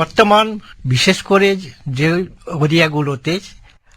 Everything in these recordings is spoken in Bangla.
বর্তমান বিশেষ করে যে এরিয়াগুলোতে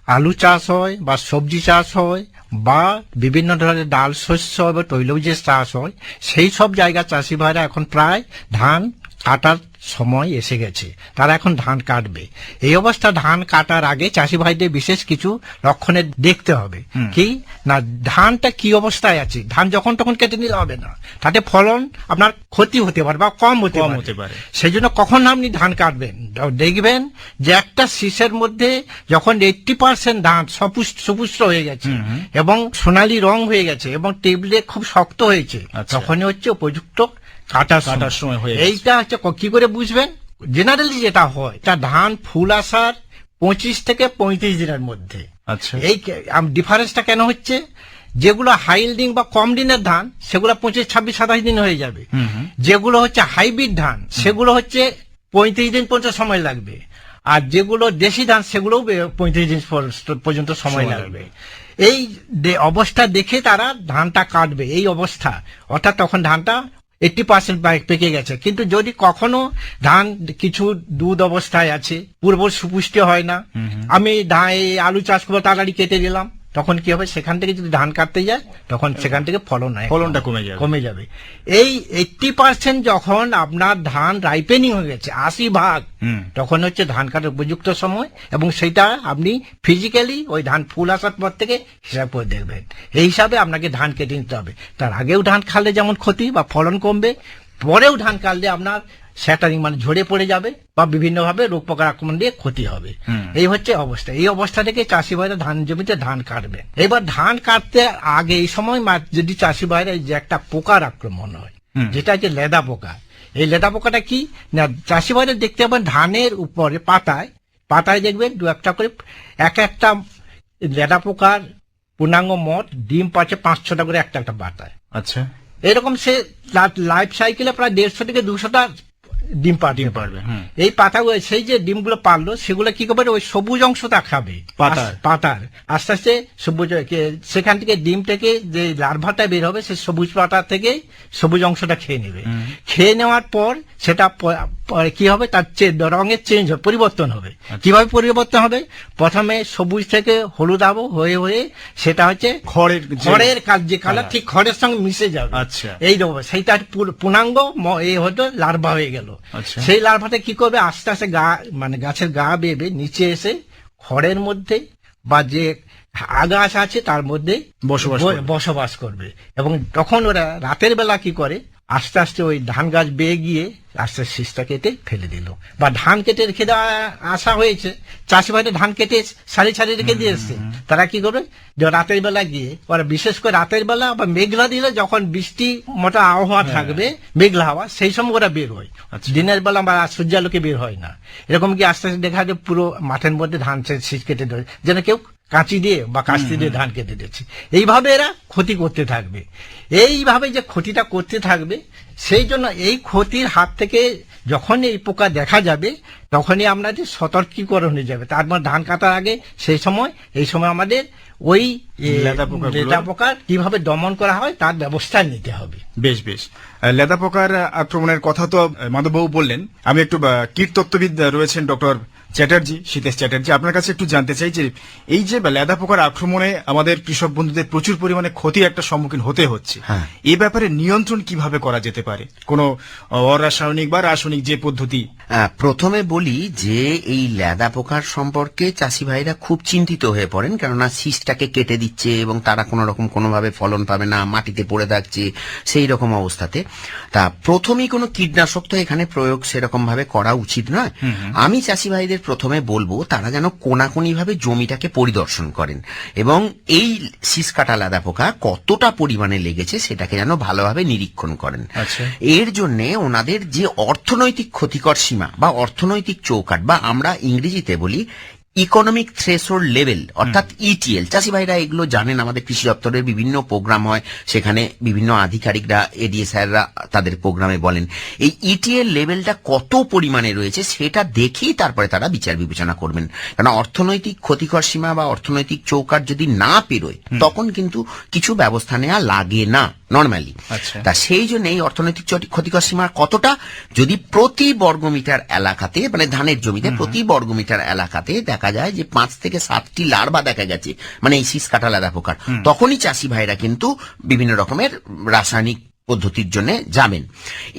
আলু চাষ হয় বা সবজি চাষ হয় বা বিভিন্ন ধরনের ডাল, শস্য বা তৈলবীজের চাষ হয়, সেই সব জায়গা চাষি ভাইরা এখন প্রায় ধান কাটার সময় এসে গেছে। তারা এখন ধান কাটবে। এই অবস্থা ধান কাটার আগে চাষি ভাইদের বিশেষ কিছু লক্ষণে দেখতে হবে। কি? না ধানটা কি অবস্থায় আছে? ধান যখন তখন কেটে নিলে হবে না। তাতে ফলন আপনার ক্ষতি হতে পারে বা কম হতে পারে। সেই জন্য কখন আপনি ধান কাটবেন? দেখবেন যে একটা শীষের মধ্যে যখন এইটটি পার্সেন্ট ধান সপুষ্ট সুপুষ্ট হয়ে গেছে এবং সোনালী রং হয়ে গেছে এবং টেবিলে খুব শক্ত হয়েছে আচ্ছা। তখনই হচ্ছে উপযুক্ত কাটার কাটার সময়। হয়ে এইটা হচ্ছে ক- কি করে বুঝবেন? জেনারেলি যেটা হয় তা ধান ফুল আসার পঁচিশ থেকে পঁয়ত্রিশ দিনের মধ্যে। আচ্ছা। এই ডিফারেন্সটা কেন হচ্ছে? যেগুলো হাই ইল্ডিং বা কম দিনের ধান সেগুলো পঁচিশ ছাব্বিশ সাতাশ দিন হয়ে যাবে। যেগুলো হচ্ছে হাইব্রিড ধান সেগুলো হচ্ছে পঁয়ত্রিশ দিন পর্যন্ত সময় লাগবে। আর যেগুলো দেশি ধান সেগুলো পঁয়ত্রিশ দিন পর- পর্যন্ত সময় লাগবে। এই অবস্থা দেখে তারা ধানটা কাটবে এই অবস্থা। অর্থাৎ তখন ধানটা এইটটি পার্সেন্ট পেকে গেছে। কিন্তু যদি কখনো ধান কিছু দুধ অবস্থায় আছে পূর্ব সুপুষ্টি হয় না আমি ধান এই আলু চাষ করব তাড়াতাড়ি কেটে দিলাম। তখন কি হবে? সেখান থেকে যদি ধান কাটতে যায় তখন সেখান থেকে ফলন হয়। ফলনটা কমে যাবে। কমে যাবে। এই এইটটি পার্সেন্ট যখন আপনার ধান রাইপেনিং হয়ে গেছে আশি ভাগ হুম। তখন হচ্ছে ধান কাটার উপযুক্ত সময় এবং সেটা আপনি ফিজিক্যালি ওই ধান ফুল আসার পর থেকে হিসাব করে দেখবেন। এই হিসাবে আপনাকে ধান কেটে নিতে হবে। তার আগেও ধান খাললে যেমন ক্ষতি বা ফলন কমবে পরেও ধান কাটলে আপনার স্যাটারিং মানে ঝরে পড়ে যাবে বা বিভিন্নভাবে রোগ পোকার আক্রমণ দিয়ে ক্ষতি হবে। এই হচ্ছে অবস্থা। এই অবস্থা থেকে চাষি ভাইরা ধান জমিতে ধান কাটবে। এবার ধান কাটতে আগে এই সময় যদি চাষি ভাইরা এই যে একটা পোকার আক্রমণ হয় যেটা হচ্ছে লেদা পোকা এই লেদা পোকাটা কি? না চাষি ভাইরা দেখতে পাবেন ধানের উপরে পাতায় পাতায় দেখবেন দু একটা করে এক একটা লেদা পোকার পূর্ণাঙ্গ মঠ ডিম পাচ্ছে পাঁচ ছটা করে একটা একটা পাতায়। আচ্ছা। এরকম সে লাইফ সাইকেলে প্রায় দেড়শো থেকে দুশোটা ডিম পাড়তে ডিম পারবে এই পাতাগুলো সেই যে ডিমগুলো পারল সেগুলো কি করবে ওই সবুজ অংশটা খাবে পাতার। পাতার। আস্তে আস্তে সবুজ সেখান থেকে ডিম থেকে যে লার্ভাটা বের হবে সে সবুজ পাতা থেকে সবুজ অংশটা খেয়ে নেবে। খেয়ে নেওয়ার পর সেটা কি হবে? তার রঙের চেঞ্জ হবে পরিবর্তন হবে। আচ্ছা। কীভাবে পরিবর্তন হবে? প্রথমে সবুজ থেকে হলুদ আবো হয়ে হয়ে সেটা হচ্ছে খড়ের খড়ের কাজ যে কালার ঠিক খড়ের সঙ্গে মিশে যাবে। আচ্ছা। এই রকম সেইটা পূর্ণাঙ্গ ম- এই হয়তো লার্ভা হয়ে গেল। সেই লার্ভাটা কি করবে? আস্তে আস্তে গা মানে গাছের গা বেবে নিচে এসে খড়ের মধ্যে বা যে আগাছ আছে তার মধ্যে বসবাস করবে। বসবাস করবে। এবং তখন ওরা রাতের বেলা কি করে? আস্তে আস্তে ওই ধান গাছ বেয়ে গিয়ে আস্তে আস্তে শীষটা কেটে ফেলে দিল। বা ধান কেটে রেখে দেওয়া আসা হয়েছে। চাষি ভাইটা ধান কেটে সারি সারি রেখে দিয়ে এসছে। তারা কি করবে? রাতের বেলা গিয়ে ওরা বিশেষ করে রাতের বেলা বা মেঘলা দিলে যখন বৃষ্টি মোটা আবহাওয়া থাকবে মেঘলা হাওয়া সেই সময় ওরা বের হয়। আচ্ছা। দিনের বেলা বা সূর্যালোকে বের হয় না। এরকম কি আস্তে আস্তে দেখা যায় পুরো মাঠের মধ্যে ধান শীষ কেটে দেয়? যেন কেউ কাঁচি দিয়ে বা কাস্তি দিয়ে ধান কেটে দিচ্ছে। এইভাবে এরা ক্ষতি করতে থাকবে। এইভাবে যে ক্ষতিটা করতে থাকবে সেই জন্য এই ক্ষতির হাত থেকে যখন এই পোকা দেখা যাবে তখনই আপনাদের সতর্কীকরণ হয়ে যাবে। তারপর মানে ধান কাটার আগে সেই সময় এই সময় আমাদের ওই লেদা পোকার কীভাবে দমন করা হয় তার ব্যবস্থা নিতে হবে। বেশ বেশ। লেদা পোকার আক্রমণের কথা তো মাধববাবু বললেন। আমি একটু কীট কীটতত্ত্ববিদ রয়েছেন ডক্টর চ্যাটার্জি সীতেশ চ্যাটার্জি আপনার কাছে একটু জানতে চাই যে এই যে লেদা পোকার আক্রমণে আমাদের কৃষক বন্ধুদের প্রচুর পরিমাণে ক্ষতির একটা সম্মুখীন হতে হচ্ছে। এ ব্যাপারে নিয়ন্ত্রণ কীভাবে করা যেতে পারে? কোনো অরাসায়নিক বা রাসায়নিক যে পদ্ধতি প্রথমে বলি যে এই ল্যাদা পোকার সম্পর্কে চাষি ভাইরা খুব চিন্তিত হয়ে পড়েন কেননা শীষটাকে কেটে দিচ্ছে এবং তারা কোনো রকম কোনোভাবে ফলন পাবে না মাটিতে পড়ে থাকছে সেই রকম অবস্থাতে। তা প্রথমেই কোনো কীটনাশক তো এখানে প্রয়োগ সেরকম ভাবে করা উচিত নয়। আমি চাষি ভাইদের প্রথমে বলব তারা যেন কোনাকুনি ভাবে জমিটাকে পরিদর্শন করেন এবং এই শীষ কাটা লাদা পোকা কতটা পরিমাণে লেগেছে সেটাকে যেন ভালোভাবে নিরীক্ষণ করেন। আচ্ছা। এর জন্য ওনাদের যে অর্থনৈতিক ক্ষতিকর সীমা বা অর্থনৈতিক চৌকাট বা আমরা ইংরেজিতে বলি ইকোনমিক থ্রেশোল্ড লেভেল অর্থাৎ ইটিএল চাষি ভাইরা এগুলো জানেন আমাদের কৃষি দপ্তরের বিভিন্ন প্রোগ্রাম হয় সেখানে বিভিন্ন আধিকারিকরা এডিএ স্যাররা তাদের প্রোগ্রামে বলেন। এই ইটিএল লেভেলটা কত পরিমাণে রয়েছে সেটা দেখেই তারপরে তারা বিচার বিবেচনা করবেন। কারণ অর্থনৈতিক ক্ষতিকর সীমা বা অর্থনৈতিক চৌকাট যদি না পেরোয় তখন কিন্তু কিছু ব্যবস্থা নেওয়া লাগে না। নর্মালি আচ্ছা। তা সেই জন্য এই অর্থনৈতিক ক্ষতিকর সীমা কতটা? যদি প্রতি বর্গমিটার এলাকাতে মানে ধানের জমিতে প্রতি বর্গমিটার এলাকাতে দেখা যায় যে পাঁচ থেকে সাতটি লার্ভা দেখা গেছে মানে এই শীষ কাটা লাদা পোকার তখনই চাষি ভাইরা কিন্তু বিভিন্ন রকমের রাসায়নিক পদ্ধতির জন্য যাবেন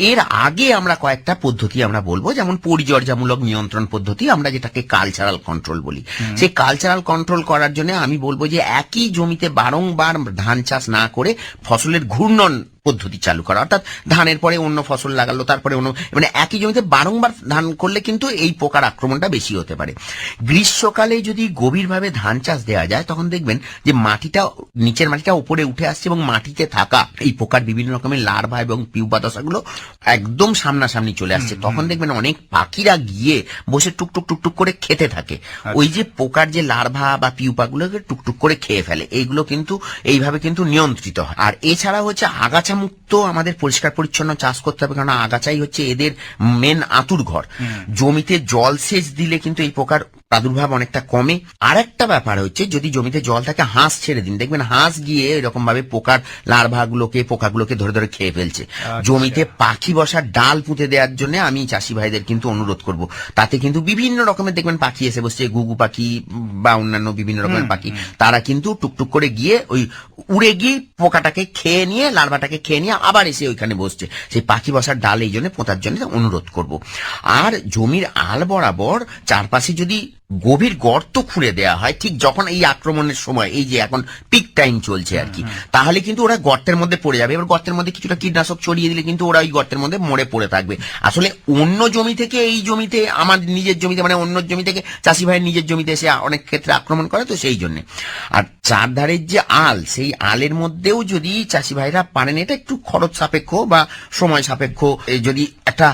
এর আগে আমরা কয়েকটা পদ্ধতি আমরা বলব যেমন পরিচর্যামূলক নিয়ন্ত্রণ পদ্ধতি আমরা যেটাকে কালচারাল কন্ট্রোল বলি। সেই কালচারাল কন্ট্রোল করার জন্য আমি বলব যে একই জমিতে বারংবার ধান চাষ না করে ফসলের ঘূর্ণন পদ্ধতি চালু করা। অর্থাৎ ধানের পরে অন্য ফসল লাগালো তারপরে অন্য মানে একই জমিতে বারংবার ধান করলে কিন্তু এই পোকার আক্রমণটা বেশি হতে পারে। গ্রীষ্মকালে যদি গভীরভাবে ধান চাষ দেওয়া যায় তখন দেখবেন যে মাটিটা নিচের মাটিটা উপরে উঠে আসছে এবং মাটিতে থাকা এই পোকার বিভিন্ন রকমের লার্ভা এবং পিউপা দশাগুলো একদম সামনাসামনি চলে আসছে। তখন দেখবেন অনেক পাখিরা গিয়ে বসে টুকটুক টুকটুক করে খেতে থাকে। ওই যে পোকার যে লার্ভা বা পিউপাগুলোকে টুকটুক করে খেয়ে ফেলে এইগুলো কিন্তু এইভাবে কিন্তু নিয়ন্ত্রিত হয়। আর এছাড়া হচ্ছে আগাছা মুক্ত আমাদের পরিষ্কার পরিচ্ছন্ন চাষ করতে হবে কারণ আগাছাই হচ্ছে এদের মেন আতুর ঘর জমিতে জল সেচ দিলে কিন্তু এই পোকার প্রাদুর্ভাব অনেকটা কমে। আর একটা ব্যাপার হচ্ছে যদি জমিতে জল থাকে হাঁস ছেড়ে দিন। দেখবেন হাঁস গিয়ে এরকম ভাবে পোকার লার্ভাগুলোকে পোকাগুলোকে ধরে ধরে খেয়ে ফেলছে। জমিতে পাখি বসার ডাল পুঁতে দেওয়ার জন্য আমি চাষি ভাইদের কিন্তু অনুরোধ করব। তাতে কিন্তু বিভিন্ন রকমের দেখবেন পাখি এসে বসছে গুগু পাখি বা অন্যান্য বিভিন্ন রকমের পাখি। তারা কিন্তু টুকটুক করে গিয়ে ওই উড়ে গিয়ে পোকাটাকে খেয়ে নিয়ে লার্ভাটাকে খেয়ে নিয়ে আবার এসে ওইখানে বসছে। সেই পাখি বসার ডাল এই জন্য পোতার জন্য অনুরোধ করব। আর জমির আল বরাবর চারপাশে যদি গভীর গর্ত খুঁড়ে দেওয়া হয় ঠিক যখন এই আক্রমণের সময় এই যে এখন পিক টাইম চলছে আর কি তাহলে কিন্তু ওরা গর্তের মধ্যে পড়ে যাবে। এবার গর্তের মধ্যে কিছুটা কীটনাশক ছড়িয়ে দিলে কিন্তু ওরা ওই গর্তের মধ্যে মরে পড়ে থাকবে। আসলে অন্য জমি থেকে এই জমিতে আমার নিজের জমিতে মানে অন্য জমি থেকে চাষি ভাইয়ের নিজের জমিতে এসে অনেক ক্ষেত্রে আক্রমণ করে তো সেই জন্য। আর চারধারের যে আল সেই আলের মধ্যেও যদি চাষি ভাইরা পারেন এটা একটু খরচ সাপেক্ষ বা সময় সাপেক্ষ। যদি একটা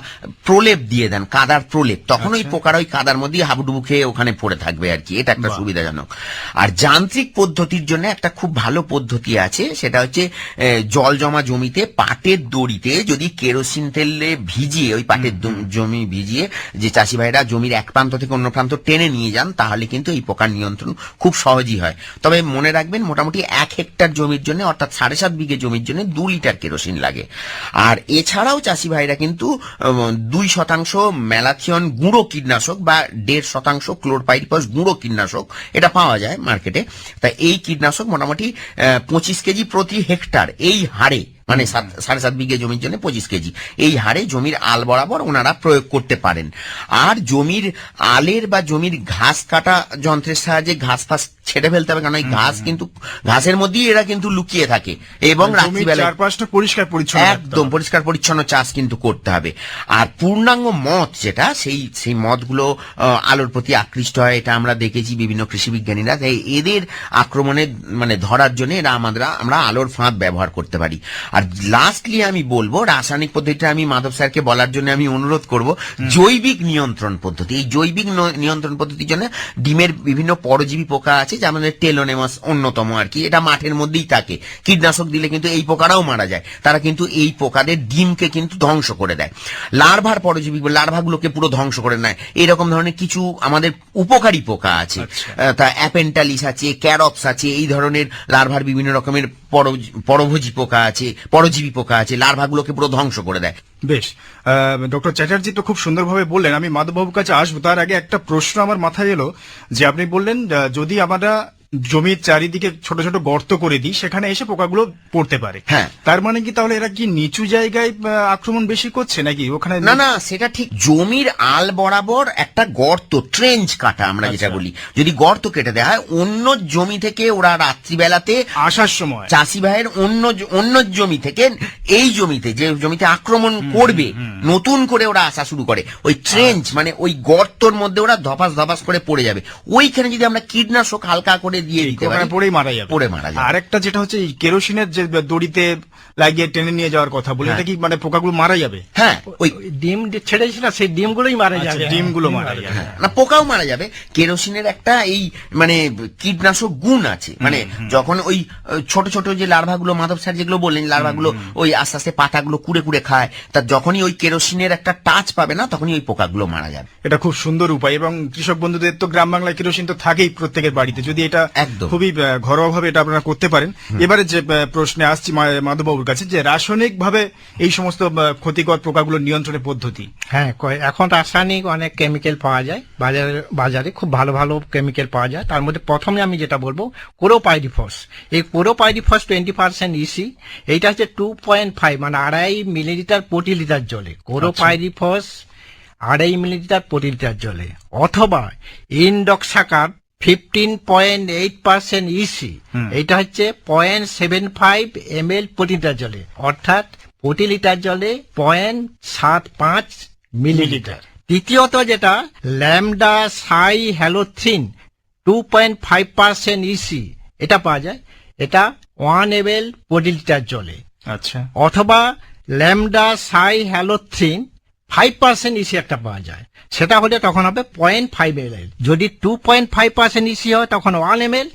প্রলেপ দিয়ে দেন কাদার প্রলেপ। তখন ওই পোকার ওই কাদার মধ্যে হাবুডুবু খেয়ে ওখানে পড়ে থাকবে আর কি। এটা একটা সুবিধাজনক। আর যান্ত্রিক পদ্ধতির জন্য একটা খুব ভালো পদ্ধতি আছে সেটা হচ্ছে জল জমা জমিতে পাটের দড়িতে যদি কেরোসিন তেলে ভিজিয়ে ওই পাটের জমি ভিজিয়ে যে চাষি ভাইরা জমির এক প্রান্ত থেকে অন্য প্রান্ত টেনে নিয়ে যান তাহলে কিন্তু এই পোকার নিয়ন্ত্রণ খুব সহজই হয়। তবে মনে রাখবেন মোটামুটি এক হেক্টর জমির জন্য অর্থাৎ সাড়ে সাত বিঘে জমির জন্য দু লিটার কেরোসিন লাগে। আর এছাড়াও চাষি ভাইরা কিন্তু দুই শতাংশ ম্যালাথিয়ন গুঁড়ো কীটনাশক বা দেড় শতাংশ ক্লোরপাইরিপাস গুঁড়ো কীটনাশক এটা পাওয়া যায় মার্কেটে তা এই কীটনাশক মোটামুটি পঁচিশ কেজি প্রতি হেক্টর এই হারে মানে সাত- সাড়ে সাত বিঘে জমির জন্য পঁচিশ কেজি। এই হারে জমির আল বরাবর ওনারা প্রয়োগ করতে পারেন। আর জমির আলের বা জমির ঘাস কাটা যন্ত্রের সাহায্যে ঘাস ফাস ছেড়ে ফেলতে হবে কারণ এই ঘাস কিন্তু ঘাসের মধ্যেই এরা কিন্তু লুকিয়ে থাকে এবং রাত্রিবেলা চারপাশটা পরিষ্কার পরিচ্ছন্ন একদম পরিষ্কার পরিচ্ছন্ন চাষ কিন্তু করতে হবে। আর পূর্ণাঙ্গ মত যেটা সেই সেই মতগুলো আলোর প্রতি আকৃষ্ট হয় এটা আমরা দেখেছি বিভিন্ন কৃষি বিজ্ঞানীরা। তাই এদের আক্রমণে মানে ধরার জন্য এরা আমাদের আমরা আলোর ফাঁদ ব্যবহার করতে পারি। আর লাস্টলি আমি বলব রাসায়নিক পদ্ধতিটা আমি মাধব স্যারকে বলার জন্য আমি অনুরোধ করব জৈবিক নিয়ন্ত্রণ পদ্ধতি। এই জৈবিক নিয়ন্ত্রণ পদ্ধতির জন্য ডিমের বিভিন্ন পরজীবী পোকা আছে যেমন টেলোনেমাস অন্যতম আর কি। এটা মাঠের মধ্যেই থাকে। কীটনাশক দিলে কিন্তু এই পোকারাও মারা যায়। তারা কিন্তু এই পোকাদের ডিমকে কিন্তু ধ্বংস করে দেয়। লার্ভার পরজীবী লার্ভাগুলোকে পুরো ধ্বংস করে নেয়। এরকম ধরনের কিছু আমাদের উপকারী পোকা আছে। তা অ্যাপেন্টালিস আছে ক্যারপস আছে এই ধরনের লার্ভার বিভিন্ন রকমের পরভোজী পোকা আছে, পরজীবী পোকা আছে, লার্ভাগুলোকে পুরো ধ্বংস করে দেয়। বেশ ডক্টর চ্যাটার্জি তো খুব সুন্দরভাবে বললেন, আমি মাধববাবুর কাছে আসব, তার আগে একটা প্রশ্ন আমার মাথায় এলো, যে আপনি বললেন যদি আমরা জমির চারিদিকে ছোট ছোট গর্ত করে দিই সেখানে এসে পোকাগুলো পড়তে পারে। হ্যাঁ। তার মানে কি তাহলে এরা কি নিচু জায়গায় আক্রমণ বেশি করছে নাকি ওখানে? না না সেটা ঠিক জমির আল বরাবর একটা গর্ত ট্রেঞ্চ কাটা আমরা যেটা আচ্ছা। বলি। যদি গর্ত কেটে দেওয়া হয় অন্য জমি থেকে ওরা রাত্রিবেলাতে আসার সময়। চাষি ভাইয়ের অন্য অন্য জমি থেকে এই জমিতে যে জমিতে আক্রমণ করবে নতুন করে ওরা আসা শুরু করে। ওই ট্রেঞ্চ আচ্ছা। মানে ওই গর্তর মধ্যে ওরা ধপাস ধপাস করে পড়ে যাবে। ওইখানে যদি আমরা কীটনাশক হালকা করে দিয়ে দিতে পারি। পড়েই মারা যাবে। পড়ে মারা যাবে। আরেকটা যেটা হচ্ছে এই কেরোসিনের যে দড়িতে লাগিয়ে টেনে নিয়ে যাওয়ার কথা বলে হ্যাঁ। এটা কি মানে পোকাগুলো মারা যাবে? হ্যাঁ ওই ডিম যে ছেড়েছিল সেই ডিমগুলোই মারা আচ্ছা, যাবে। ডিমগুলো মারা যাবে। না পোকাও মারা যাবে। কেরোসিনের একটা এই মানে কীটনাশক গুণ আছে। মানে যখন ওই ছোট ছোট যে লার্ভাগুলো মাধব স্যার যেগুলো বললেন লার্ভাগুলো ওই আস্তে আস্তে পাতাগুলো কুড়ে কুড়ে খায় তা যখনই ওই কেরোসিনের একটা টাচ পাবে না তখনই ওই পোকাগুলো মারা যাবে। এটা খুব সুন্দর উপায় এবং কৃষক বন্ধুদের তো গ্রাম বাংলায় কেরোসিন তো থাকেই প্রত্যেকের বাড়িতে। যদি এটা একদম। খুবই ঘরোয়াভাবে এটা আপনারা করতে পারেন। এবারে যে প্রশ্নে আসছি মা- মাধববাবুর কাছে যে রাসায়নিক ভাবে এই সমস্ত ক্ষতিকর পোকাগুলো নিয়ন্ত্রণের পদ্ধতি? হ্যাঁ কয়- এখন রাসায়নিক অনেক কেমিক্যাল পাওয়া যায়। বাজারে বাজারে খুব ভালো ভালো কেমিক্যাল পাওয়া যায়। তার মধ্যে প্রথমে আমি যেটা বলব কোরোপাইডিফস এই কোরোপাইডিফস টোয়েন্টি পার্সেন্ট ইসি এইটা হচ্ছে টু পয়েন্ট ফাইভ মানে আড়াই মিলিলিটার প্রতি লিটার জলে। কোরোপাইডিফস আড়াই মিলিলিটার প্রতি লিটার জলে। অথবা indoxacarb fifteen point eight percent EC এইটা হচ্ছে পয়েন্ট সেভেন ফাইভ এম এল প্রতি লিটার জলে অর্থাৎ প্রতি লিটার জলে পয়েন্ট সাত পাঁচ মিলিলিটার। তৃতীয়ত যেটা lambda cyhalothrin two point five percent EC এটা পাওয়া যায়। এটা ওয়ান এম এল প্রতি লিটার জলে। আচ্ছা। অথবা ল্যামডা সাই হ্যালোথ্রিন ফাইভ পার্সেন্ট ইসি একটা পাওয়া যায়। সেটা হলে তখন হবে পয়েন্ট ফাইভ এম এল যদি two point five percent EC হয় তখন ওয়ান এম এল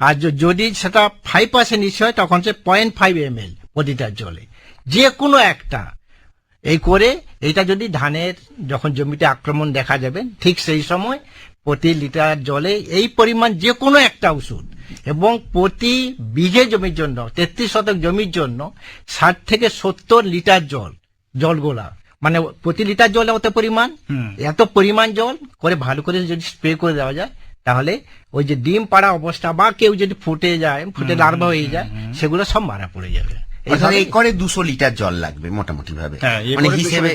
আর যদি সেটা ফাইভ পার্সেন্ট ইসি হয় তখন সে পয়েন্ট ফাইভ এম এল প্রতিটার জলে। যে কোনো একটা। এই করে এটা যদি ধানের যখন জমিতে আক্রমণ দেখা যাবে ঠিক সেই সময় প্রতি লিটার জলে এই পরিমাণ যে কোনো একটা ওষুধ এবং প্রতি বিঘে জমির জন্য তেত্রিশ শতক জমির জন্য ষাট থেকে সত্তর লিটার জল জলগোলা মানে প্রতি লিটার জল এত পরিমাণ? এত পরিমাণ জল করে ভালো করে যদি স্প্রে করে দেওয়া যায় তাহলে ওই যে ডিম পাড়া অবস্থা বা কেউ যদি ফুটে যায় ফুটে লার্ভা হয়ে যায় সেগুলো সব মারা পড়ে যাবে। এইভাবে- একরে দুশো লিটার জল লাগবে মোটামুটি ভাবে হ্যাঁ, মানে হিসেবে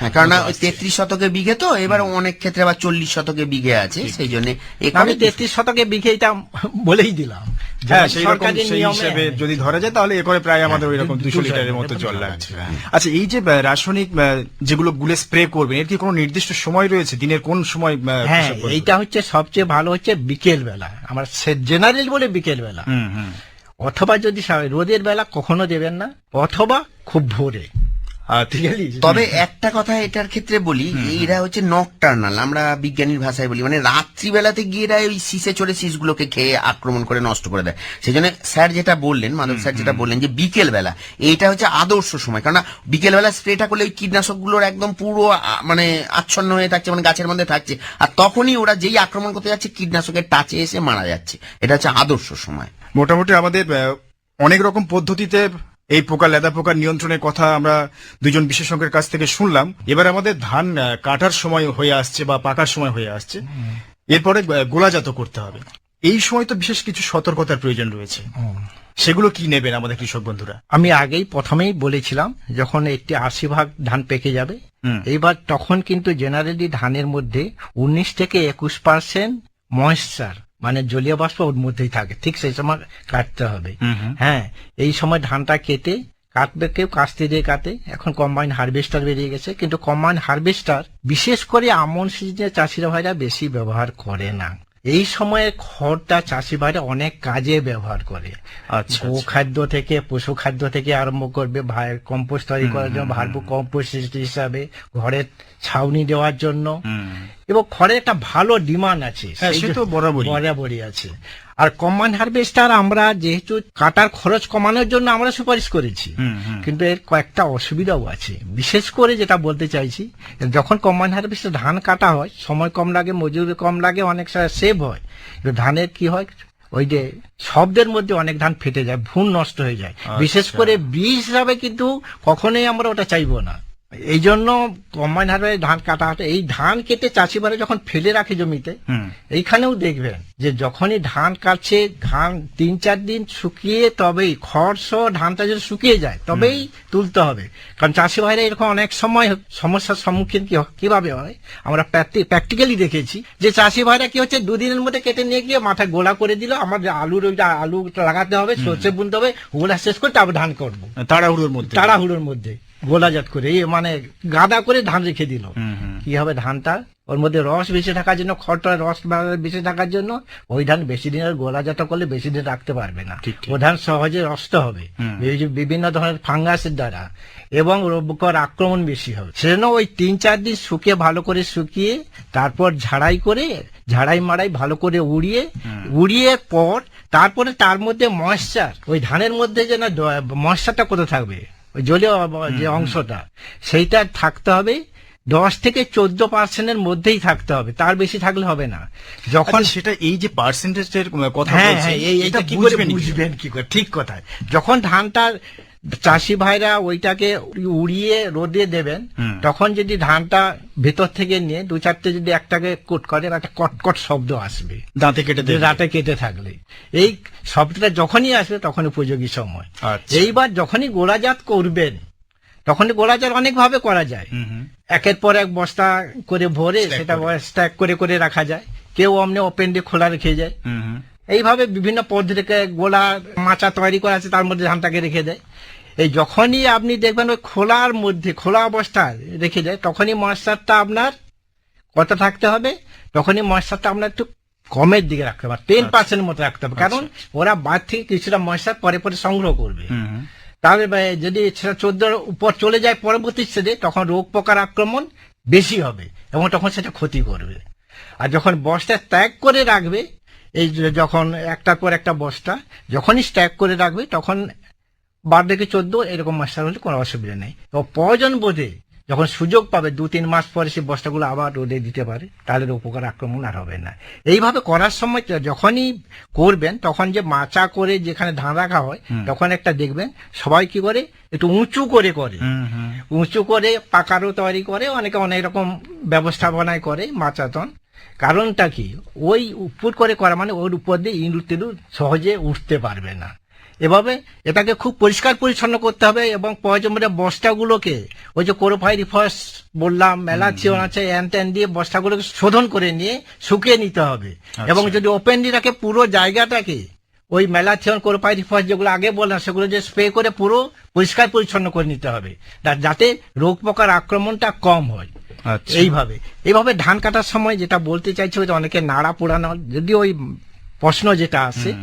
হ্যাঁ কারণ তেত্রিশ শতকে বিঘে তো এবার অনেক ক্ষেত্রে আবার চল্লিশ শতকে বিঘে আছে সেই জন্য আমি তেত্রিশ শতকে বিঘে এটা বলেই দিলাম। হ্যাঁ হিসেবে যদি ধরা যায় তাহলে একরে প্রায় আমাদের ওই রকম দুশো লিটারের মতো জল লাগছে। আচ্ছা এই যে রাসায়নিক যেগুলো গুলে স্প্রে করবেন এর কি কোনো নির্দিষ্ট সময় রয়েছে? দিনের কোন সময় হ্যাঁ এইটা হচ্ছে সবচেয়ে ভালো হচ্ছে বিকেল বেলা আমার জেনারেল বলে বিকেল বেলা অথবা যদি রোদের বেলা কখনো দেবেন না অথবা খুব ভোরে। তবে একটা কথা এটার ক্ষেত্রে বলি এরা হচ্ছে নকটার্নাল আমরা বিজ্ঞানীর ভাষায় বলি। মানে রাত্রিবেলাতে গিয়ে এরা ওই শীষে চড়ে শীষগুলোকে খেয়ে আক্রমণ করে নষ্ট করে দেয়। সেই জন্য স্যার যেটা বললেন মাধব স্যার যেটা বললেন যে বিকেল বেলা এইটা হচ্ছে আদর্শ সময়। কারণ বিকেল বেলা স্প্রেটা করলে ওই কীটনাশকগুলোর একদম পুরো মানে আচ্ছন্ন হয়ে থাকছে মানে গাছের মধ্যে থাকছে। আর তখনই ওরা যেই আক্রমণ করতে যাচ্ছে কীটনাশকের টাচে এসে মারা যাচ্ছে। এটা হচ্ছে আদর্শ সময়। মোটামুটি আমাদের অনেক রকম পদ্ধতিতে এই পোকা লেদা পোকার নিয়ন্ত্রণের কথা আমরা দুজন বিশেষজ্ঞের কাছ থেকে শুনলাম। এবার আমাদের ধান কাটার সময় হয়ে আসছে বা পাকার সময় হয়ে আসছে। এরপরে গোলাজাত করতে হবে। এই সময় তো বিশেষ কিছু সতর্কতার প্রয়োজন রয়েছে। সেগুলো কি নেবেন আমাদের কৃষক বন্ধুরা? আমি আগেই প্রথমেই বলেছিলাম যখন একটি আশি ভাগ ধান পেকে যাবে হুম। এইবার তখন কিন্তু জেনারেলি ধানের মধ্যে উনিশ থেকে একুশ পার্সেন্ট ময়েশ্চার মানে জলীয় বাষ্প ওর মধ্যেই থাকে। ঠিক সেই সময় কাটতে হবে। হ্যাঁ এই সময় ধানটা কেটে কাটবে কেউ কাস্তে দিয়ে কাটে। এখন কম্বাইন হারভেস্টার বেরিয়ে গেছে। কিন্তু কম্বাইন হারভেস্টার বিশেষ করে আমন সিজনে চাষিরা ভাইরা বেশি ব্যবহার করে না। এই সময়ে খড়টা চাষি ভাইরা অনেক কাজে ব্যবহার করে। আচ্ছা, আচ্ছা। খাদ্য থেকে পশু খাদ্য থেকে আরম্ভ করবে ভাই কম্পোস্ট তৈরি করার জন্য ভার্বু কম্পোস্ট হিসাবে ঘরের ছাউনি দেওয়ার জন্য। এবং খড়ের একটা ভালো ডিমান্ড আছে। হ্যাঁ। বরাবরই আছে। আর কম্বাইন হারভেস্টার আমরা যেহেতু কাটার খরচ কমানোর জন্য আমরা সুপারিশ করেছি। কিন্তু এর কয়েকটা অসুবিধাও আছে বিশেষ করে যেটা বলতে চাইছি যখন কম্বাইন হারভেস্টার ধান কাটা হয় সময় কম লাগে মজুরি কম লাগে অনেক সময় সেভ হয় কিন্তু ধানের কি হয় ওই যে শব্দের মধ্যে অনেক ধান ফেটে যায় ভুন নষ্ট হয়ে যায় বিশেষ আচ্ছা। করে বীজ হিসাবে কিন্তু কখনোই আমরা ওটা চাইব না এই জন্য কম্বাইন হারে ধান কাটা হতো। এই ধান কেটে চাষিবারে যখন ফেলে রাখে জমিতে এইখানেও দেখবেন যে যখনই ধান কাটছে ধান তিন চার দিন শুকিয়ে তবেই খড় সহ ধানটা যদি শুকিয়ে যায় তবেই তুলতে হবে। কারণ চাষি ভাইরা এরকম অনেক সময় সমস্যার সম্মুখীন কি কীভাবে হয়? আমরা প্র্যাকটিক্যালি দেখেছি যে চাষি ভাইরা কি হচ্ছে দুদিনের মধ্যে কেটে নিয়ে গিয়ে মাথায় গোলা করে দিল আমার আলুর ওইটা আলু লাগাতে হবে সর্ষে বুনতে হবে ওগুলা শেষ করে তারপর ধান করব। তাড়াহুড়োর মধ্যে। তাড়াহুড়োর মধ্যে। গোলাজাত করে মানে গাদা করে ধান রেখে দিল। কি হবে ধানটা? ওর মধ্যে রস বেশি থাকার জন্য খড়টা রস বেশি থাকার জন্য ওই ধান বেশি দিনের গোলাজাত করলে বেশি দিন রাখতে পারবে না। ও ধান সহজে রস্ত হবে। বিভিন্ন ধরনের ফাঙ্গাসের দ্বারা এবং রোগকর আক্রমণ বেশি হবে। সেজন্য ওই তিন চার দিন শুকিয়ে ভালো করে শুকিয়ে তারপর ঝাড়াই করে ঝাড়াই মাড়াই ভালো করে উড়িয়ে উড়িয়ে পর তারপরে তার মধ্যে ময়েশ্চার ওই ধানের মধ্যে যে না ময়েশ্চারটা কোথায় থাকবে? ওই জলীয় যে অংশটা সেইটা থাকতে হবে দশ থেকে চোদ্দ পার্সেন্টের মধ্যেই থাকতে হবে তার বেশি থাকলে হবে না। যখন আচ্ছা, সেটা এই যে পার্সেন্টেজের কথা হ্যাঁ হ্যাঁ এই- এটা কি করে বুঝবেন কি করে? ঠিক কথা যখন ধানটা চাষি ভাইরা ওইটাকে উড়িয়ে রোদে দেবেন তখন যদি ধানটা ভেতর থেকে নিয়ে দু চারটে যদি একটাকে কুট করে একটা কটকট শব্দ আসবে। দাঁতে কেটে রাতে কেটে থাকলে। এই শব্দটা যখনই আসবে তখন উপযোগী সময়। আচ্ছা। এইবার যখনই গোড়াজাত করবেন তখনই গোড়াজাত অনেকভাবে করা যায়। একের পর এক বস্তা করে ভরে সেটা। স্ট্যাক করে করে রাখা যায়। কেউ অমনি ওপেন দিয়ে খোলা রেখে যায়। এইভাবে বিভিন্ন পদ্ধতিকে গোলা মাচা তৈরি করা আছে তার মধ্যে ধানটাকে রেখে দেয়। এই যখনই আপনি দেখবেন ওই খোলার মধ্যে খোলা অবস্থায় রেখে দেয় তখনই ময়েশ্চারটা আপনার কত থাকতে হবে? তখনই ময়েশ্চারটা আপনার একটু কমের দিকে রাখতে হবে টেন পার্সেন্ট মতো রাখতে হবে। কারণ ওরা বাদ থেকে কিছুটা ময়েশ্চার পরে পরে সংগ্রহ করবে। তাহলে যদি সেটা চোদ্দোর উপর চলে যায় পরবর্তী স্টেজে তখন রোগ পোকার আক্রমণ বেশি হবে এবং তখন সেটা ক্ষতি করবে। আর যখন বস্তা ত্যাগ করে রাখবে এই যখন একটার পর একটা বস্তা যখনই স্ট্যাক করে রাখবে তখন বার থেকে চোদ্দ এরকম মাস্টার হলে কোনো অসুবিধা নেই। তো প্রয়োজন বোধে যখন সুযোগ পাবে দু তিন মাস পরে সেই বস্তাগুলো আবার রোদে দিতে পারে তাহলে এর উপকার আক্রমণ আর হবে না। এইভাবে করার সময় যখনই করবেন তখন যে মাচা করে যেখানে ধান রাখা হয় তখন একটা দেখবেন সবাই কি করে একটু উঁচু করে করে। উঁচু করে পাকারও তৈরি করে অনেকে অনেক রকম ব্যবস্থাপনায় করে মাচাতন। কারণটা কি? ওই উপর করে করা মানে ওর উপর দিয়ে ইঁদুর তিঁদুর সহজে উঠতে পারবে না। এভাবে এটাকে খুব পরিষ্কার পরিচ্ছন্ন করতে হবে এবং প্রয়োজন মধ্যে বস্তাগুলোকে ওই যে কোরোফাই ফস বললাম মেলাথিয়ন আছে অ্যান ত্যান দিয়ে বস্তাগুলোকে শোধন করে নিয়ে শুকিয়ে নিতে হবে। এবং যদি ওপেনলি রাখে পুরো জায়গাটাকে ওই মেলাথিয়ন কোরোপাইরি ফস যেগুলো আগে বললাম সেগুলো যে স্প্রে করে পুরো পরিষ্কার পরিচ্ছন্ন করে নিতে হবে যাতে রোগ পোকার আক্রমণটা কম হয়। আচ্ছা। এইভাবে। এইভাবে ধান কাটার সময় যেটা বলতে চাইছে ওই অনেকে নাড়া পোড়ানো যদি ওই প্রশ্ন যেটা আছে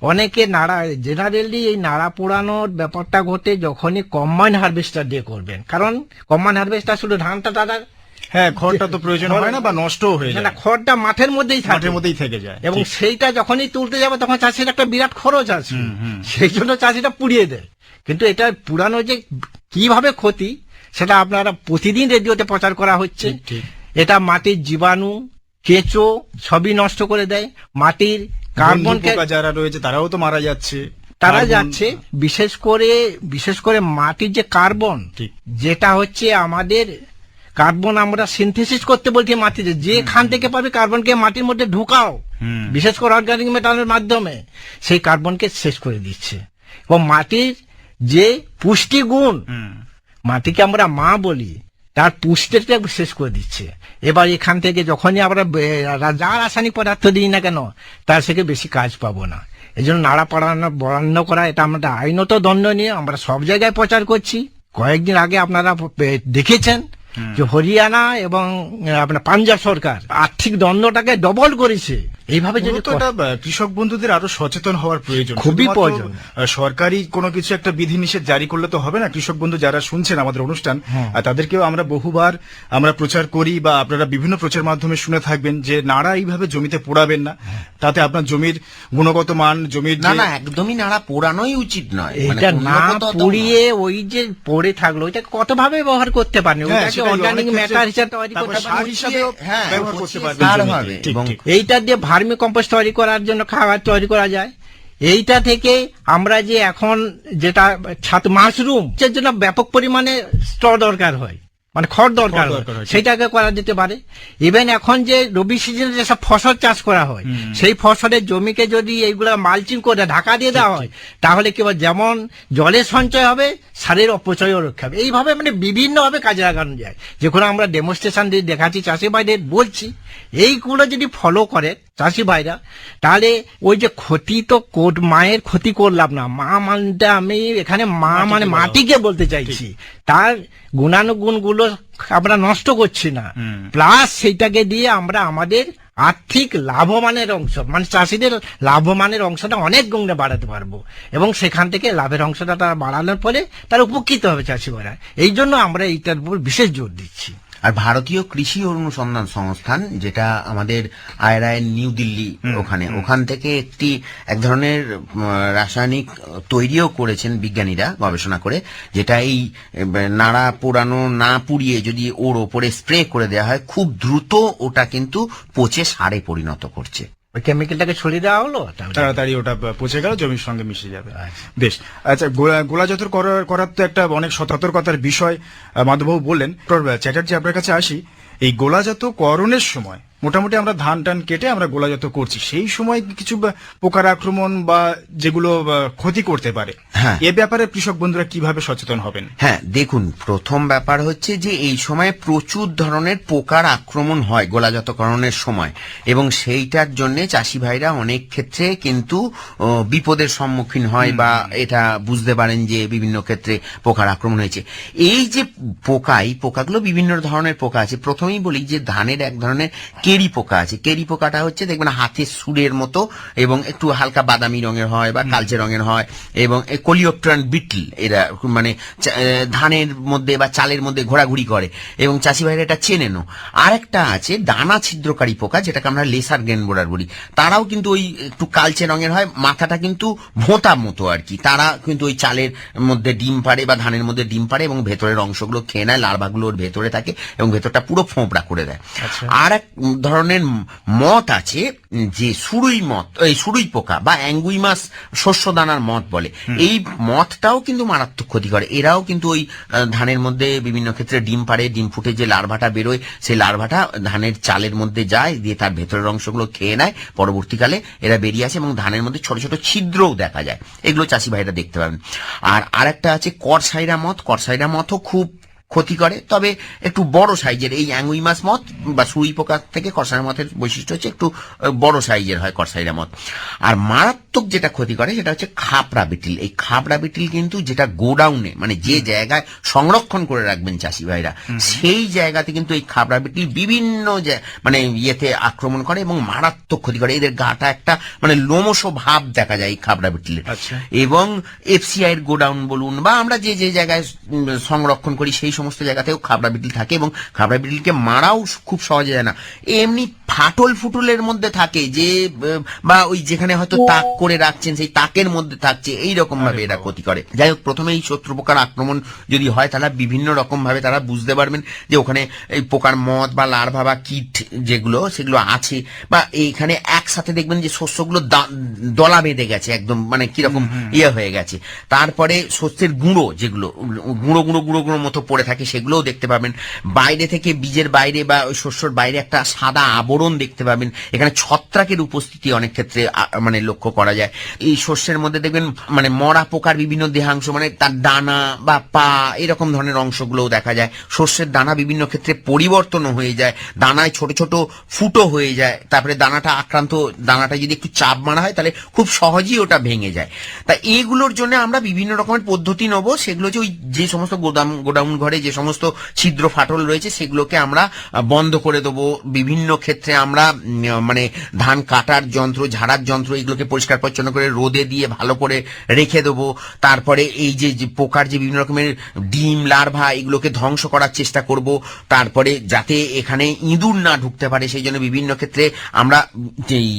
অনেকে নাড়া জেনারেলি এই নাড়া পোড়ানোর ব্যাপারটা ঘটে যখনই কম্বাইন হারভেস্টার দিয়ে করবেন। কারণ কম্বাইন হারভেস্টার শুধু ধানটা তারা হ্যাঁ খড়টা তো প্রয়োজন হয় না বা নষ্টও হয়ে যায়। না খড়টা মাঠের মধ্যেই থাকে। মাঠের মধ্যেই থেকে যায় এবং সেইটা যখনই তুলতে যাবে তখন চাষির একটা বিরাট খরচ আছে। সেই জন্য চাষিটা পুড়িয়ে দেয়। কিন্তু এটা পুরানো যে কীভাবে ক্ষতি সেটা আপনারা প্রতিদিন রেডিওতে প্রচার করা হচ্ছে। এটা মাটির জীবাণু কেঁচো সবই নষ্ট করে দেয়। মাটির পোকা যারা রয়েছে তারাও তো মারা যাচ্ছে। তারা যাচ্ছে বিশেষ করে বিশেষ করে মাটির যে কার্বন। যেটা হচ্ছে আমাদের কার্বন আমরা সিনথেসিস করতে বলছি মাটিতে। যেখান থেকে পাবে কার্বনকে মাটির মধ্যে ঢুকাও। বিশেষ করে অর্গানিক মেটালের মাধ্যমে। সেই কার্বনকে শেষ করে দিচ্ছে। এবং মাটির যে পুষ্টি গুণ মাটিকে আমরা মা বলি। তার পুষ্টিটা শেষ করে দিচ্ছে। এবার এখান থেকে যখনই আমরা যা রাসায়নিক পদার্থ দিই না কেন তার থেকে বেশি কাজ পাবো না। এই জন্য নাড়া পাড়ানো বরান্ন করা এটা আমাদের আইনত দণ্ড নিয়ে আমরা সব জায়গায় প্রচার করছি। কয়েকদিন আগে আপনারা দেখেছেন যে হরিয়ানা এবং আপনার পাঞ্জাব সরকার আর্থিক দণ্ডটাকে ডবল করেছে। এইভাবে যদি এটা কৃষক বন্ধুদের আরও সচেতন হওয়ার প্রয়োজন। খুবই প্রয়োজন। সরকারি কোনো কিছু একটা বিধিনিষেধ জারি করলে তো হবে না। কৃষক বন্ধু যারা শুনছেন আমাদের অনুষ্ঠান হ্যাঁ। তাদেরকেও আমরা বহুবার আমরা প্রচার করি বা আপনারা বিভিন্ন প্রচার মাধ্যমে শুনে থাকবেন যে নাড়া এইভাবে জমিতে পোড়াবেন না। তাতে আপনার জমির গুণগত মান জমির না না একদমই নাড়া পোড়ানোই উচিত নয়। মানে এটা না পুড়িয়ে ওই যে পড়ে থাকল ওইটা কত ভাবে ব্যবহার করতে পারেন? হ্যাঁ, ওটাকে অর্গানিক ম্যাটার হিসাবে তৈরি করতে পারেন। হ্যাঁ, ব্যবহার করতে ঠিক। এইটা দিয়ে ভার্মি কম্পোস্ট তৈরি করার জন্য খাবার তৈরি করা যায়। এইটা থেকে আমরা যে এখন যেটা ছাত মাশরুম, এর জন্য ব্যাপক পরিমাণে স্টোর দরকার হয়। মানে খড় দরকার। সেটাকে করা যেতে পারে। ইভেন এখন যে রবি সিজনে যেসব ফসল চাষ করা হয় সেই ফসলের জমিকে যদি এইগুলা মালচিং করে ঢাকা দিয়ে দেওয়া হয় তাহলে কি বলে, যেমন জলের সঞ্চয় হবে সারের অপচয়ও রক্ষা হবে। এইভাবে মানে বিভিন্নভাবে কাজে লাগানো যায়। যেগুলো আমরা ডেমনস্ট্রেশন দিয়ে দেখাচ্ছি চাষি ভাইদের বলছি এইগুলো যদি ফলো করে চাষি ভাইরা তাহলে ওই যে ক্ষতি তো কোট মায়ের ক্ষতি করলাম না মা মানটা আমি এখানে মা মানে মাটিকে বলতে চাইছি। তার গুণানুগুণগুলো আমরা নষ্ট করছি না। প্লাস সেইটাকে দিয়ে আমরা আমাদের আর্থিক লাভমানের অংশ মানে চাষিদের লাভমানের অংশটা অনেক গুণে বাড়াতে পারব। এবং সেখান থেকে লাভের অংশটা তারা বাড়ানোর ফলে তারা উপকৃত হবে চাষিরা এই জন্য আমরা এইটার উপর বিশেষ জোর দিচ্ছি। আর ভারতীয় কৃষি অনুসন্ধান সংস্থান যেটা আমাদের আয়রায় নিউ দিল্লি ওখানে ওখান থেকে একটি এক ধরনের রাসায়নিক তৈরিও করেছেন বিজ্ঞানীরা গবেষণা করে যেটা এই নাড়া পোড়ানো না পুড়িয়ে যদি ওর ওপরে স্প্রে করে দেওয়া হয় খুব দ্রুত ওটা কিন্তু পচে সারে পরিণত করছে। ওই কেমিক্যালটাকে ছড়িয়ে দেওয়া হলো? তাড়াতাড়ি ওটা পচে গেল জমির সঙ্গে মিশে যাবে। বেশ। আচ্ছা গোলা- গোলাজাতর করার করার তো একটা অনেক সতর্কতার বিষয় মাধববাবু বললেন। চ্যাটার্জি আপনার কাছে আসি। এই গোলাজাত করণের সময় মোটামুটি আমরা ধান টান কেটে আমরা গোলাজাত করছি। সেই সময় কিছু পোকার আক্রমণ বা যেগুলো ক্ষতি করতে পারে। হ্যাঁ। এ ব্যাপারে কৃষক বন্ধুরা কীভাবে সচেতন হবেন? হ্যাঁ দেখুন প্রথম ব্যাপার হচ্ছে যে এই সময় প্রচুর ধরনের পোকার আক্রমণ হয় গোলাজাতকরণের সময়। এবং সেইটার জন্য চাষি ভাইরা অনেক ক্ষেত্রে কিন্তু বিপদের সম্মুখীন হয় বা এটা বুঝতে পারেন যে বিভিন্ন ক্ষেত্রে পোকার আক্রমণ হয়েছে। এই যে পোকা এই পোকাগুলো বিভিন্ন ধরনের পোকা আছে। প্রথমেই বলি যে ধানের এক ধরনের কেরি পোকা আছে। কেরি পোকাটা হচ্ছে দেখবেন হাতের সুরের মতো এবং একটু হালকা বাদামি রঙের হয় বা কালচে রঙের হয় এবং কলিওপ্ট্রান বিটল এরা মানে ধানের মধ্যে বা চালের মধ্যে ঘোরাঘুরি করে এবং চাষি ভাইরা এটা চেনেনো আর একটা আছে দানা ছিদ্রকারী পোকা যেটাকে আমরা লেসার গ্রেন বোরার বলি। তারাও কিন্তু ওই একটু কালচে রঙের হয় মাথাটা কিন্তু ভোঁতা মতো আর কি। তারা কিন্তু ওই চালের মধ্যে ডিম পাড়ে বা ধানের মধ্যে ডিম পাড়ে এবং ভেতরের অংশগুলো খেয়ে নেয় লার্ভাগুলো ওর ভেতরে থাকে এবং ভেতরটা পুরো ফোঁপড়া করে দেয়। আর এক ধরনের মত আছে যে সুরুই মত এই সুরুই পোকা বা অ্যাঙ্গুইমাস শস্য দানার মত বলে। এই মতটাও কিন্তু মারাত্মক ক্ষতি করে। এরাও কিন্তু ওই ধানের মধ্যে বিভিন্ন ক্ষেত্রে ডিম পাড়ে ডিম ফুটে যে লার্ভাটা বেরোয় সেই লার্ভাটা ধানের চালের মধ্যে যায় দিয়ে তার ভেতরের অংশগুলো খেয়ে নেয়। পরবর্তীকালে এরা বেরিয়ে আসে এবং ধানের মধ্যে ছোট ছোট ছিদ্রও দেখা যায়। এগুলো চাষি ভাইরা দেখতে পাবেন। আর আরেকটা আছে করসাইরা মত। করসাইরা মতও খুব ক্ষতি করে। তবে একটু বড় সাইজের, এই অ্যাঙ্গুইমাস মত বা সুই পোকা থেকে কষাইরা মতের বৈশিষ্ট্য হচ্ছে একটু বড় সাইজের হয় কষাইরা মত আর মারাত্মক যেটা ক্ষতি করে সেটা হচ্ছে খাপড়া বিটিল এই খাপড়া বিটিল কিন্তু যেটা গোডাউনে মানে যে জায়গায় সংরক্ষণ করে রাখবেন চাষি ভাইরা সেই জায়গাতে কিন্তু এই খাপড়া বিটিল বিভিন্ন মানে ইয়েতে আক্রমণ করে এবং মারাত্মক ক্ষতি করে। এদের গাটা একটা মানে লোমশ ভাব দেখা যায় এই বিটিলের আচ্ছা। এবং এফসিআই এর গোডাউন বলুন বা আমরা যে যে জায়গায় সংরক্ষণ করি সেই সমস্ত জায়গাতেও খাবড়া বিটিল থাকে এবং খাপড়া বিটিলকে মারাও খুব সহজে যায় না। এমনি ফাটল ফুটলের মধ্যে থাকে যে বা ওই যেখানে হয়তো তাক করে রাখছেন সেই তাকের মধ্যে থাকছে। এই রকম ভাবে এরা ক্ষতি করে। যাই হোক প্রথমে এই শত্রু পোকার আক্রমণ যদি হয় তাহলে বিভিন্ন রকম ভাবে তারা বুঝতে পারবেন যে ওখানে এই পোকার মদ বা লার্ভা বা কিট যেগুলো সেগুলো আছে বা এইখানে একসাথে দেখবেন যে শস্যগুলো দা- দলা বেঁধে গেছে একদম মানে কীরকম ইয়ে হয়ে গেছে। তারপরে শস্যের গুঁড়ো যেগুলো গুঁড়ো গুঁড়ো গুঁড়ো গুঁড়ো মতো পড়ে থাকে সেগুলোও দেখতে পাবেন। বাইরে থেকে বীজের বাইরে বা ওই শস্যর বাইরে একটা সাদা আবরণ দেখতে পাবেন। এখানে ছত্রাকের উপস্থিতি অনেক ক্ষেত্রে মানে লক্ষ্য করা যায়। এই শস্যের মধ্যে দেখবেন মানে মরা পোকার বিভিন্ন দেহাংশ মানে তার ডানা বা পা এরকম ধরনের অংশগুলোও দেখা যায়। শস্যের দানা বিভিন্ন ক্ষেত্রে পরিবর্তনও হয়ে যায়। দানায় ছোট ছোট ফুটো হয়ে যায়। তারপরে দানাটা আক্রান্ত দানাটা যদি একটু চাপ মারা হয়, তাহলে খুব সহজেই ওটা ভেঙে যায়। তা এইগুলোর জন্য আমরা বিভিন্ন রকমের পদ্ধতি নেব। সেগুলো হচ্ছে ওই যে সমস্ত গোদাম, গোডাউন ঘরে যে সমস্ত ছিদ্র ফাটল রয়েছে, সেগুলোকে আমরা বন্ধ করে দেবো। বিভিন্ন ক্ষেত্রে আমরা মানে ধান কাটার যন্ত্র, ঝাড়ার যন্ত্র, এগুলোকে পরিষ্কার পরিচ্ছন্ন করে রোদে দিয়ে ভালো করে রেখে দেবো। তারপরে এই যে পোকার যে বিভিন্ন রকমের ডিম, লার্ভা, এগুলোকে ধ্বংস করার চেষ্টা করব। তারপরে যাতে এখানে ইঁদুর না ঢুকতে পারে, সেই জন্য বিভিন্ন ক্ষেত্রে আমরা যে ই- ই-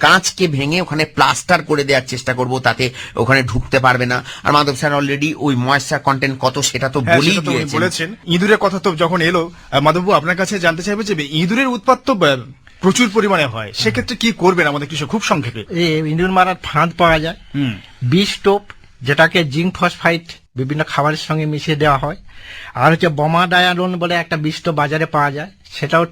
কাঁচকে ভেঙে ওখানে প্লাস্টার করে দেওয়ার চেষ্টা করব তাতে ওখানে ঢুকতে পারবে না। আর মাধব স্যার অলরেডি ওই ময়েশ্চার কন্টেন্ট কত সেটা তো হ্যাঁ, বলেই বলেছেন। ইঁদুরের কথা তো যখন এলো মাধববাবু আপনার কাছে জানতে চাইবে যে ইঁদুরের উৎপাত তো প্রচুর পরিমাণে হয়। সেক্ষেত্রে কি করবেন আমাদের কৃষক খুব সংক্ষেপে? ইঁদুর মারার ফাঁদ পাওয়া যায়। হুম। বিষ টোপ যেটাকে জিঙ্ক ফসফাইট বিভিন্ন খাবারের সঙ্গে মিশিয়ে দেওয়া হয়। আর হচ্ছে বোমা ডায়ালন বলে একটা বিষ টোপ বাজারে পাওয়া যায়। সেটাও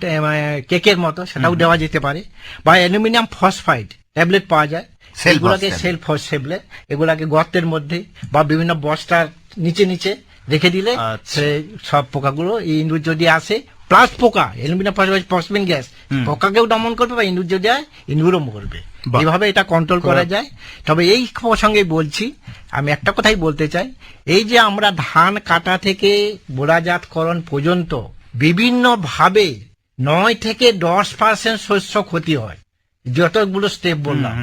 কেকের মতো সেটাও দেওয়া যেতে পারে। বা অ্যালুমিনিয়াম ফসফাইড ট্যাবলেট পাওয়া যায়। এগুলাকে সেল ট্যাবলেট এগুলাকে গর্তের মধ্যে বা বিভিন্ন বস্তার নিচে নিচে রেখে দিলে আচ্ছা। সে সব পোকাগুলো এই ইঁদুর যদি আসে প্লাস পোকা অ্যালুমিনিয়াম ফসফাইড ফসফিন গ্যাস পোকাকেও দমন করবে বা ইঁদুর যদি হয় ইঁদুরও মরবে। এইভাবে এটা কন্ট্রোল করা যায়। তবে এই প্রসঙ্গে বলছি আমি একটা কথাই বলতে চাই। এই যে আমরা ধান কাটা থেকে বোরাজাতকরণ পর্যন্ত বিভিন্ন ভাবে নয় থেকে দশ পার্সেন্ট শস্য ক্ষতি হয়। যতগুলো স্টেপ বললাম।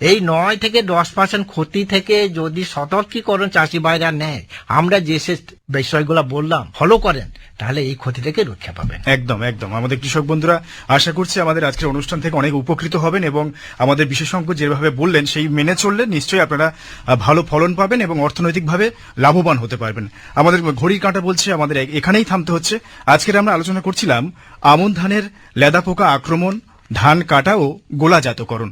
এই নয় থেকে দশ পার্সেন্ট ক্ষতি থেকে যদি সতর্কীকরণ চাষি ভাইরা নেয় আমরা যে সে বিষয়গুলো বললাম ফলো করেন তাহলে এই ক্ষতি থেকে রক্ষা পাবেন। একদম একদম। আমাদের কৃষক বন্ধুরা আশা করছি আমাদের আজকের অনুষ্ঠান থেকে অনেক উপকৃত হবেন এবং আমাদের বিশেষজ্ঞ যেভাবে বললেন সেই মেনে চললে নিশ্চয়ই আপনারা ভালো ফলন পাবেন এবং অর্থনৈতিকভাবে লাভবান হতে পারবেন। আমাদের ঘড়ির কাঁটা বলছে আমাদের এখানেই থামতে হচ্ছে। আজকের আমরা আলোচনা করছিলাম আমন ধানের লেদা পোকা আক্রমণ ধান কাটা ও গোলাজাতকরণ